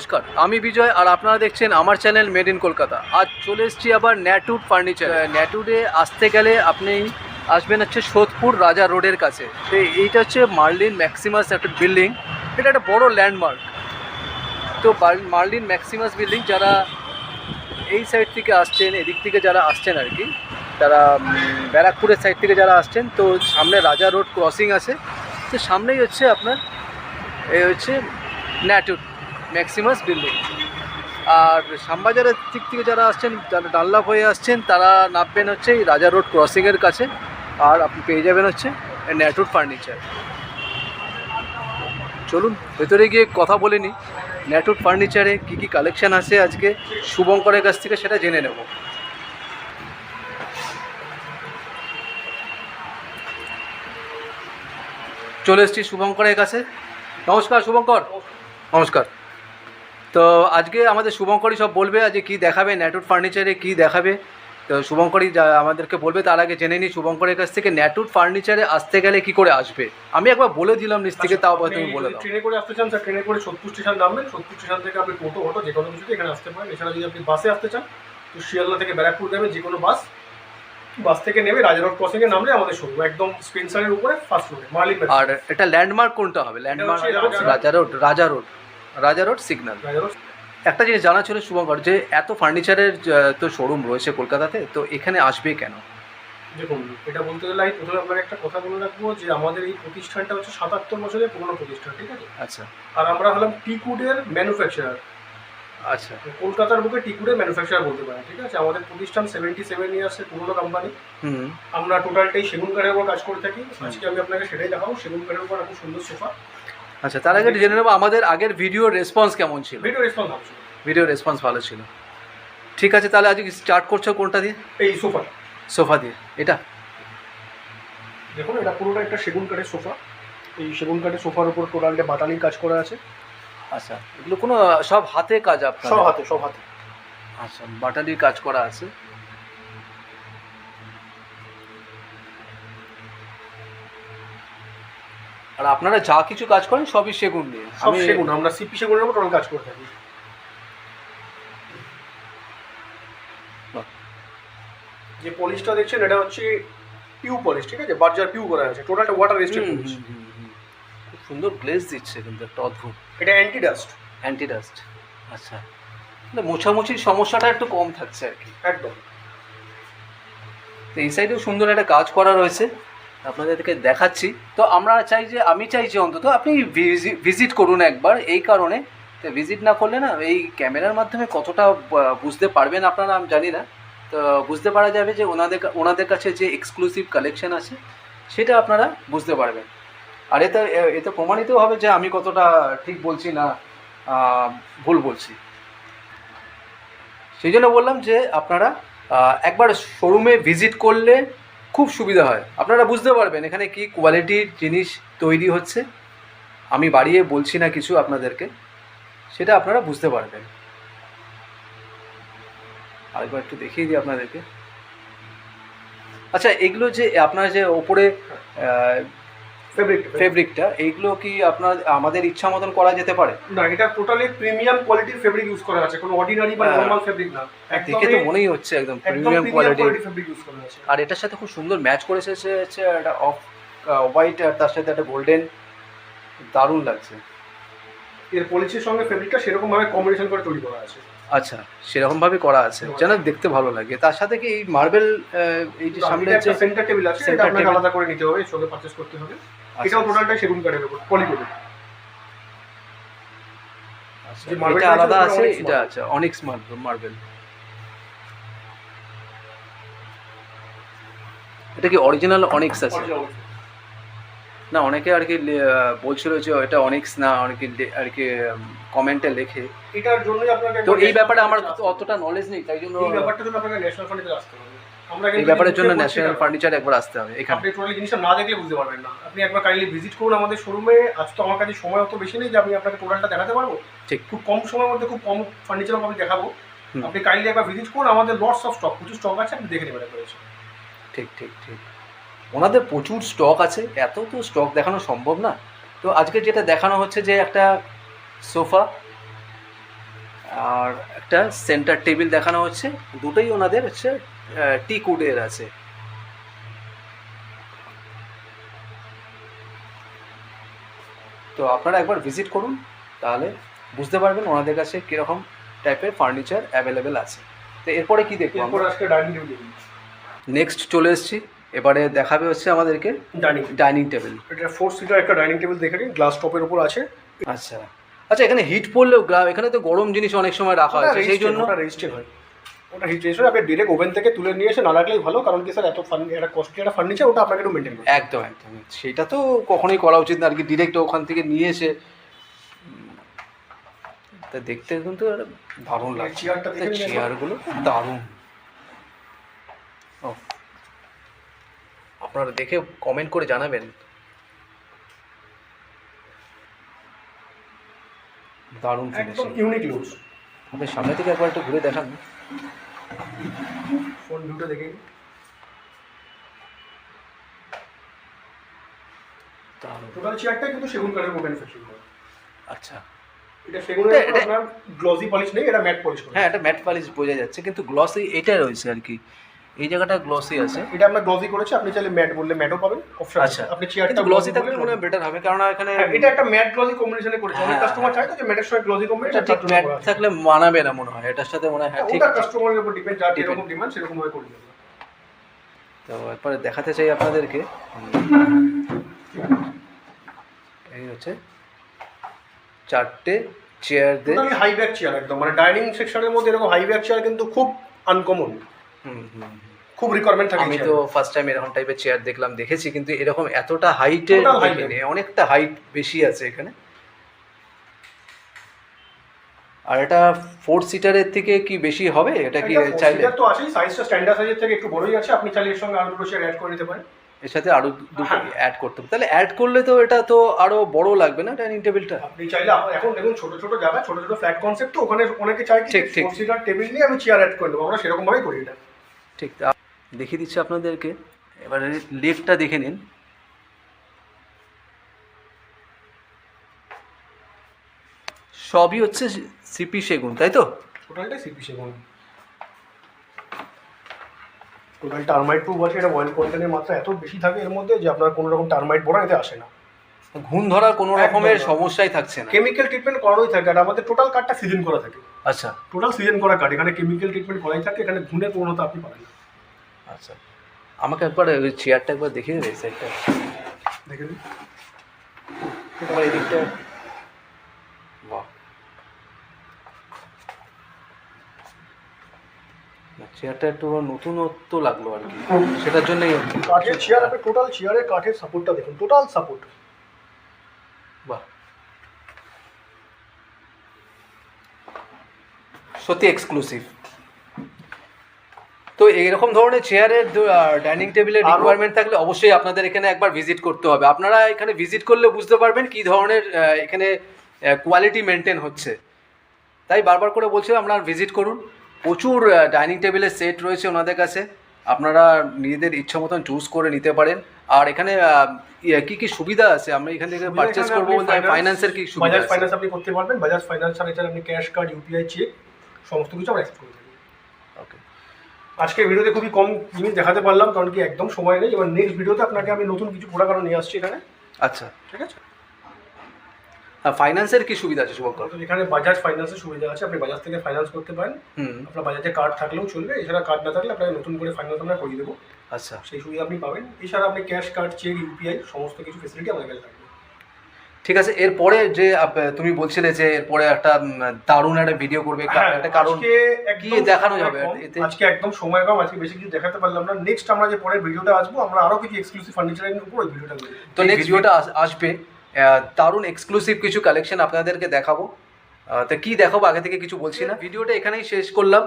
নমস্কার, আমি বিজয় আর আপনারা দেখছেন আমার চ্যানেল মেড ইন কলকাতা। আজ চলে এসেছি আবার ন্যাটুড ফার্নিচার। ন্যাটুডে আসতে গেলে আপনি আসবেন হচ্ছে সোদপুর রাজা রোডের কাছে। তো এইটা হচ্ছে মার্লিন ম্যাক্সিমাস একটা বিল্ডিং। এটা একটা বড় ল্যান্ডমার্ক। তো মার্লিন ম্যাক্সিমাস বিল্ডিং যারা এই সাইড থেকে আসছেন, এদিক থেকে যারা আসছেন আর কি, তারা ব্যারাকপুরের সাইড থেকে যারা আসছেন, তো সামনে রাজা রোড ক্রসিং আছে। তো সামনেই হচ্ছে আপনার, এই হচ্ছে ন্যাটুড। Maximus building. আর শ্যামবাজারের দিক থেকে যারা আসছেন যারা ডানলাভ হয়ে আসছেন তারা নামবেন হচ্ছে এই রাজা রোড ক্রসিংয়ের কাছে। আর আপনি পেয়ে যাবেন হচ্ছে ন্যাটুড ফার্নিচার চলুন ভেতরে গিয়ে কথা বলে নিই। ন্যাটুড ফার্নিচারে কী কী কালেকশান আছে আজকে? শুভঙ্করের কাছ থেকে সেটা জেনে নেব। চলে এসছি শুভঙ্করের কাছে। নমস্কার শুভঙ্কর। নমস্কার। তো আজকে আমাদের শুভঙ্করই সব বলবে আজকে কী দেখাবে ন্যাটুড ফার্নিচারে কী দেখাবে? তো শুভঙ্করই যা আমাদেরকে বলবে তার আগে জেনে নিই শুভঙ্করের কাছ থেকে ন্যাটুড ফার্নিচারে আসতে গেলে কি করে আসবে? আমি একবার বলে দিলাম নিচ থেকে তাও তুমি বলে দাও। ট্রেনে করে আসতে চান স্যার ট্রেনে করে সোদপুর স্টেশন নামবেন সোদপুর স্টেশন থেকে আপনি টোটো অটো যে কোনো কিছুতে এখানে আসতে পারেন। এছাড়া যদি আপনি বাসে আসতে চান তো শিয়ালদা থেকে ব্যারাকপুর যাবে যে কোনো বাস। বাস থেকে নেমে রাজা রোড ক্রসিংয়ে নামলে আমাদের শোরুম একদম স্পেন্সারের উপরে ফার্স্ট ফ্লোরে মার্লিন আর এটা ল্যান্ডমার্ক কোনটা হবে? ল্যান্ডমার্ক হচ্ছে রাজা- রাজা রোড রাজা রোড রাজা রোড সিগন্যাল। একটা জিনিস জানা ছিল শুভঙ্কর যে এত ফার্নিচারের তো শোরুম রয়েছে কলকাতাতে তো এখানে আসবে কেন? দেখুন এটা বলতে গেলে আমি প্রথমে আপনাকে একটা কথা বলে রাখব যে আমাদের এই প্রতিষ্ঠানটা হচ্ছে সাতাত্তর বছরের পুরনো প্রতিষ্ঠান ঠিক আছে? আচ্ছা। আর আমরা হলাম টিকুডের ম্যানুফ্যাকচারার আচ্ছা। কলকাতার বুকে টিকুডের ম্যানুফ্যাকচারার বলতে পারেন ঠিক আছে? আমাদের প্রতিষ্ঠান সেভেন্টি সেভেন ইয়ার্সের পুরনো কোম্পানি হুম। আমরা টোটালটাই সেগুন কাঠের উপর কাজ করে থাকি। আজকে আমি আপনাকে সেটাই দেখাবো সেগুন কাঠের উপর এত সুন্দর সোফা। আচ্ছা তার আগে জেনে নেব আমাদের আগের ভিডিও রেসপন্স কেমন ছিল। ভিডিও রেসপন্স হবে ভিডিও রেসপন্স ভালো ছিল। ঠিক আছে তাহলে আজকে স্টার্ট করছ কোনটা দিয়ে? এই সোফা। সোফা দিয়ে। এটা? দেখুন এটা পুরোটা একটা সেগুন কাঠের সোফা। এই সেগুন কাঠের সোফার উপর টোটালটা বাটালির কাজ করা আছে। আচ্ছা এগুলো কোনো সব হাতে কাজ আপনার সব হাতে সব হাতে। আচ্ছা বাটালির কাজ করা আছে। আর আপনারা যা কিছু কাজ করেন সবই সেগুন নিয়ে সব আমি সেগুন আমরা সিপি সেগুনের উপর টোটাল কাজ করে থাকি। বাহ। যে পলিশটা দেখছেন এটা হচ্ছে পিউ পলিশ ঠিক আছে? বার্জার পিউ করা আছে টোটালটা ওয়াটার রেজিস্টেন্ট হুম, পলিশ হুম, হুম, হুম। খুব সুন্দর গ্লেজ দিচ্ছে কিন্তু একটা অদ্ভুত। এটা অ্যান্টি ডাস্ট অ্যান্টি ডাস্ট আচ্ছা। মানে মোছামুছির সমস্যাটা একটু কম থাকছে আর কি। একদম। তো এই সাইডেও সুন্দর একটা কাজ করা রয়েছে। আপনাদেরকে দেখাচ্ছি। তো আমরা চাই যে, আমি চাই যে অন্তত আপনি ভিজিট করুন একবার। এই কারণে, তো ভিজিট না করলে না, এই ক্যামেরার মাধ্যমে কতটা বুঝতে পারবেন আপনারা আমি জানি না। তো বুঝতে পারা যাবে যে, ওনাদের ওনাদের কাছে যে এক্সক্লুসিভ কালেকশন আছে, সেটা আপনারা বুঝতে পারবেন। আর এতে এতে প্রমাণিত হবে যে, আমি কতটা ঠিক বলছি না ভুল বলছি। সেই জন্য বললাম যে, আপনারা একবার শোরুমে ভিজিট করলে খুব সুবিধা হয়। আপনারা বুঝতে পারবেন এখানে কি কোয়ালিটির জিনিস তৈরি হচ্ছে। আমি বাড়িয়ে বলছি না কিছু আপনাদেরকে, সেটা আপনারা বুঝতে পারবেন। আরেকবার একটু দেখিয়ে দিই আপনাদেরকে। আচ্ছা এগুলো যে আপনার যে ওপরে ফেব্রিকটা এইগুলো কি আপনার আমাদের ইচ্ছা মতন করা যেতে পারে? না এটা টোটালি প্রিমিয়াম কোয়ালিটির ফেব্রিক ইউজ করা আছে। কোনো অর্ডিনারি বা হ্যাঁ। নরমাল ফেব্রিক না। দেখে তো মনেই হচ্ছে একদম প্রিমিয়াম কোয়ালিটি ফেব্রিক ইউজ করা আছে। আর এটার সাথে খুব সুন্দর ম্যাচ করে এসেছে একটা অফ হোয়াইট আর তার সাথে একটা গোল্ডেন দারুণ লাগছে। এর পলিসির সঙ্গে ফেব্রিকটা সেরকম ভাবে কম্বিনেশন করে তৈরি করা আছে। আচ্ছা সেরকমভাবে করা আছে। যেন দেখতে ভালো লাগে। তার সাথে কি এই মার্বেল এই যে সামনে যে সেন্টার টেবিল আছে। সেটা আপনাকে আলাদা করে নিতে হবে। সঙ্গে পারচেজ করতে হবে। এটাও টোটালটাই সেগুন কাঠের উপর পলিকোড আচ্ছা, এটা আলাদা আছে আচ্ছা মার্বেল কি অরিজিনাল অনিক্স আছে? না অনেকে আর কি বলছিল যে এটা অনিক্স না অনেকে আর কি কমেন্টে লেখে। এটার জন্যই আপনাকে তো এই ব্যাপারে আমার অতটা নলেজ নেই তাই জন্য এই ব্যাপারটার জন্য আপনাকে ন্যাশনাল ফান্ডে আসতে হবে। এই ব্যাপারের জন্য ন্যাশনাল ফার্নিচার একবার আসতে হবে এখানে। আপনি টোটালি জিনিসটা না দেখলে বুঝতে পারবেন না। আপনি একবার কাইন্ডলি ভিজিট করুন আমাদের শোরুমে আজ তো আমার কাছে সময় অত বেশি নেই যে আমি আপনাকে টোটালটা দেখাতে পারব। ঠিক। খুব কম সময়ের মধ্যে খুব কম ফার্নিচার আমি দেখাবো। আপনি কাইন্ডলি একবার ভিজিট করুন আমাদের লটস অফ স্টক প্রচুর স্টক আছে আপনি দেখে নেবেন একবার ঠিক ঠিক ঠিক। ওনাদের প্রচুর স্টক আছে এত তো স্টক দেখানো সম্ভব না। তো আজকে যেটা দেখানো হচ্ছে যে একটা সোফা আর একটা সেন্টার টেবিল দেখানো হচ্ছে। দুটোই ওনাদের হচ্ছে টি কুডের আছে। তো আপনারা একবার ভিজিট করুন তাহলে বুঝতে পারবেন ওনাদের কাছে কীরকম টাইপের ফার্নিচার অ্যাভেলেবেল আছে। তো এরপরে কি দেখব আজকে ডাইনিং টেবিল নেক্সট চলে এসেছি। এবারে দেখাবে হচ্ছে আমাদেরকে ডাইনিং ডাইনিং টেবিল এটা ফোর সিটার একটা ডাইনিং টেবিল দেখে নিন গ্লাস টপের উপর আছে। আচ্ছা। আচ্ছা এখানে হিট পড়লেও এখানে তো গরম জিনিস অনেক সময় রাখা হয়েছে সেই জন্য ওটা রেজিস্টেড হয়। ওটা হিট আপনি ডিরেক্ট ওভেন থেকে তুলে নিয়ে এসে না রাখলেই ভালো কারণ কি স্যার এত ফান একটা কস্টলি একটা ফার্নিচার ওটা আপনাকে একটু মেনটেন করতে একদম একদম। সেটা তো কখনোই করা উচিত না আর কি ডিরেক্ট ওখান থেকে নিয়ে এসে। তা দেখতে কিন্তু দারুণ লাগছে। চেয়ারটা চেয়ারগুলো দারুণ। ও। আপনারা দেখে কমেন্ট করে জানাবেন। দারুণ ফিনিশিং ইউনিক লুকস আপনি সামনে থেকে একবার একটু ঘুরে দেখান। ফোন ভিউটা দেখে টোটাল চেয়ারটা কিন্তু সেগুন কাঠের ম্যানুফ্যাকচারিং করা। আচ্ছা। এটা সেগুনের এটা- আপনার গ্লসি পলিশ নেই এটা ম্যাট পলিশ হ্যাঁ এটা ম্যাট পালিশ বোঝা যাচ্ছে কিন্তু গ্লসি এটা রয়েছে আর কি। এই জায়গাটা গ্লসি আছে। এটা আমরা গ্লসি করেছি আপনি চাইলে ম্যাট বললে ম্যাটও পাবেন অপশন আচ্ছা। আপনি চেয়ারটা গ্লসি থাকলে মনে হয় বেটার হবে কারণ এখানে হ্যাঁ, এটা একটা ম্যাট গ্লসি কম্বিনেশনে করেছে। অনেক হ্যাঁ, কাস্টমার হ্যাঁ। চায় তো যে ম্যাটের সঙ্গে গ্লসি কম্বিনেশন ঠিক ম্যাট থাকলে মানাবে না মনে হয় এটার সাথে মনে হয় হ্যাঁ ঠিক ওটা কাস্টমারের উপর ডিপেন্ড যার. যেরকম ডিমান্ড সেরকম ভাবে করে দেবে। তো এরপরে দেখাতে চাই আপনাদেরকে। এই হচ্ছে চারটে চেয়ার দিয়ে হাই ব্যাক চেয়ার একদম। মানে ডাইনিং সেকশনের মধ্যে এরকম হাই ব্যাক চেয়ার কিন্তু খুব আনকমন হুম, হুম। খুব রিকোয়ারমেন্ট থাকে আমি তো ফার্স্ট টাইম এরকম টাইপের চেয়ার দেখলাম দেখেছি কিন্তু এরকম এতটা হাইটে অনেকটা হাইট বেশি আছে এখানে। আর এটা ফোর সিটারের থেকে কি বেশি হবে? এটা কি চাইলে? তো আছেই সাইজটা স্ট্যান্ডার্ড সাইজের থেকে একটু বড়ই আছে আপনি চাইলে এর সঙ্গে আরও দুটো চেয়ার অ্যাড করে নিতে পারেন। এর সাথে আরও দুটো। অ্যাড করতে হবে। তাহলে অ্যাড করলে তো এটা তো আরও বড় লাগবে না ডাইনিং টেবিলটা আপনি চাইলে এখন দেখুন ছোট ছোট জায়গা ছোট ছোট ফ্ল্যাট কনসেপ্ট তো ওখানে অনেকে কি ঠিক, ঠিক। সিটার টেবিল নিয়ে আমি চেয়ার অ্যাড করে দেবো আমরা সেরকম ভাবেই করি এটা ঠিক দেখিয়ে দিচ্ছি আপনাদেরকে। এবারে লেগটা দেখে নিন। সবই হচ্ছে সিপি সেগুন তাই তো? টোটালটা সিপি সেগুন। টোটাল টার্মাইট প্রুফ আছে এটা ওয়ান কোয়ান্টানের মাত্রা এত বেশি থাকে এর মধ্যে যে আপনার কোনো রকম টার্মাইট পড়া এতে আসে না। ঘুণ ধরার কোনো রকমের সমস্যাই থাকছে না। কেমিক্যাল ট্রিটমেন্ট করানোই থাকে আর আমাদের টোটাল কার্ডটা সিজন করা থাকে। আচ্ছা। টোটাল সিজন করা কার্ড এখানে কেমিক্যাল ট্রিটমেন্ট করাই থাকে এখানে ঘুণের প্রবণতা আপনি পাবেন না। আচ্ছা। আমাকে একবার ওই চেয়ারটা একবার দেখিয়ে দেবে সাইডটা দেখে নিন এই বাহ। না, চেয়ারটা একটু নতুনত্ব লাগল আর কি। সেটার জন্যই কাঠের চেয়ার আপনি টোটাল চেয়ারের কাঠের সাপোর্টটা দেখুন টোটাল সাপোর্ট বাহ। সত্যি এক্সক্লুসিভ তো এরকম ধরনের চেয়ারের ডাইনিং টেবিলের রিকোয়ারমেন্ট থাকলে অবশ্যই আপনাদের এখানে একবার ভিজিট করতে হবে। আপনারা এখানে ভিজিট করলে বুঝতে পারবেন কি ধরনের এখানে কোয়ালিটি মেনটেন হচ্ছে। তাই বারবার করে বলছি আপনারা ভিজিট করুন। প্রচুর ডাইনিং টেবিলের সেট রয়েছে ওনাদের কাছে। আপনারা নিজেদের ইচ্ছা মতন চুজ করে নিতে পারেন। আর এখানে ইয়ে, কি কি সুবিধা আছে? আমরা এখান থেকে পারচেস করব বলতে ফাইন্যান্সের কি সুবিধা বাজাজ ফাইন্যান্স আপনি করতে পারবেন। বাজাজ ফাইন্যান্স ছাড়া আপনি ক্যাশ কার্ড ইউপিআই চেক সমস্ত কিছু আমরা অ্যাক্সেপ্ট করে থাকি Okay. আজকে ভিডিওতে খুবই কম জিনিস দেখাতে পারলাম কারণ কি একদম সময় নেই। এবার নেক্সট ভিডিওতে আপনাকে আমি নতুন কিছু প্রোডাক্ট আরও নিয়ে আসছি এখানে। আচ্ছা। ঠিক আছে? ফাইন্যান্সের কি সুবিধা আছে শুভঙ্কর? এখানে বাজাজ ফাইন্যান্সের সুবিধা আছে আপনি বাজাজ থেকে ফাইন্যান্স করতে পারেন। আপনার বাজাজে কার্ড থাকলেও চলবে এছাড়া কার্ড না থাকলে আপনাকে নতুন করে ফাইন্যান্স আমরা করিয়ে দেবো। আচ্ছা। সেই সুবিধা আপনি পাবেন। এছাড়া আপনি ক্যাশ কার্ড চেক ইউপিআই সমস্ত কিছু ফেসিলিটি আমাদের কাছে থাকবে। ঠিক আছে এরপরে যে তুমি বলছিলে যে এরপরে একটা দারুণ একটা ভিডিও করবে হ্যাঁ, একটা কারণ কি দেখানো যাবে? আজকে একদম সময় কম আজকে বেশি কিছু দেখাতে পারলাম না। নেক্সট আমরা যে পরের ভিডিওটা আসব আমরা আরও কিছু এক্সক্লুসিভ ফার্নিচারের উপর ভিডিওটা করব। তো নেক্সট ভিডিওটা আসবে। দারুণ এক্সক্লুসিভ কিছু কালেকশন আপনাদেরকে দেখাবো। তো কি দেখাবো আগে থেকে কিছু বলছি না। ভিডিওটা এখানেই শেষ করলাম।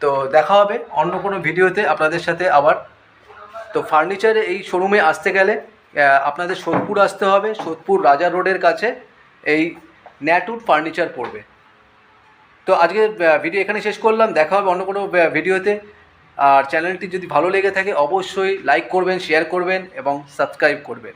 তো দেখা হবে অন্য কোনো ভিডিওতে আপনাদের সাথে আবার। তো ফার্নিচারে এই শোরুমে আসতে গেলে আপনাদের সোদপুর আসতে হবে, সোদপুর রাজা রোডের কাছে এই ন্যাটুর ফার্নিচার পড়বে। তো আজকে ভিডিও এখানে শেষ করলাম, দেখা হবে অন্য কোনো ভিডিওতে আর চ্যানেলটি যদি ভালো লেগে থাকে, অবশ্যই লাইক করবেন শেয়ার করবেন এবং সাবস্ক্রাইব করবেন।